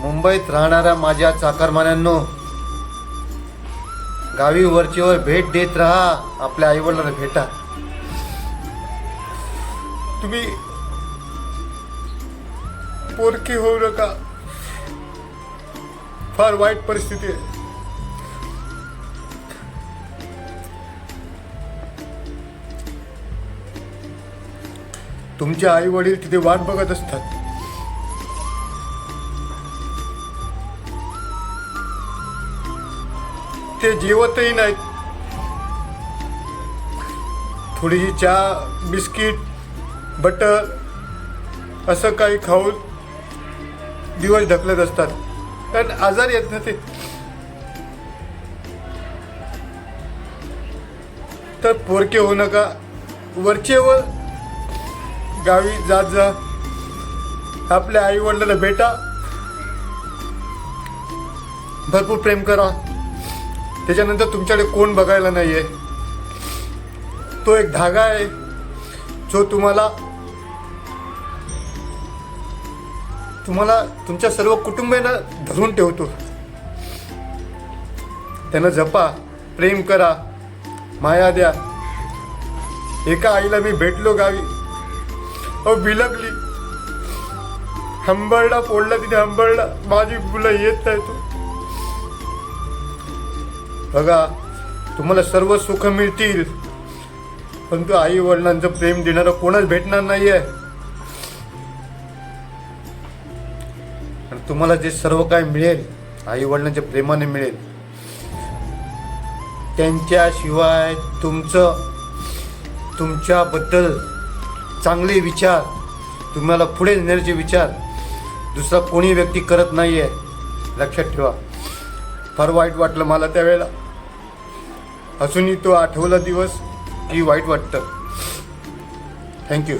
मुंबईत राहणाऱ्या माझ्या चाकरमान्यांनो गावी वरचीवर भेट देत राहा आपल्या आईवडिलांना भेटा. तुम्ही पोरकी होऊ नका. फार वाईट परिस्थिती आहे. तुमचे आई वडील तिथे वाट बघत असतात. ते जेवतही नाहीत. थोडीशी चहा बिस्किट बटर असं काही खाऊन दिवस ढकलत असतात. कारण आजार येत ना तर पोरके होऊ नका. वरचे वर गावी जात जा. आपल्या आई वडिलांना भेटा. भरपूर प्रेम करा. त्याच्यानंतर तुमच्याकडे कोण बघायला नाही आहे तो एक धागा आहे जो तुम्हाला तुम्हाला तुमच्या सर्व कुटुंबियांना धरून ठेवतो. त्यांना जपा प्रेम करा माया द्या. एका आईला मी भेटलो गावी. अहो बिलगली. हंबरडा फोडला तिने हंबरडा. माझी मुलं येत नाही तू बघा तुम्हाला सर्व सुख मिळतील. परंतु आई वडिलांचं प्रेम देणारं कोणच भेटणार नाहीये. आणि तुम्हाला जे सर्व काय मिळेल आई वडिलांच्या प्रेमाने मिळेल त्यांच्याशिवाय तुमचं तुमच्याबद्दल चांगले विचार तुम्हाला पुढे नेण्याचे विचार दुसरा कोणी व्यक्ती करत नाही आहे लक्षात ठेवा. फार वाईट वाटलं मला त्यावेळेला. अजूनही तो आठवला दिवस की वाईट वाटतं. थँक्यू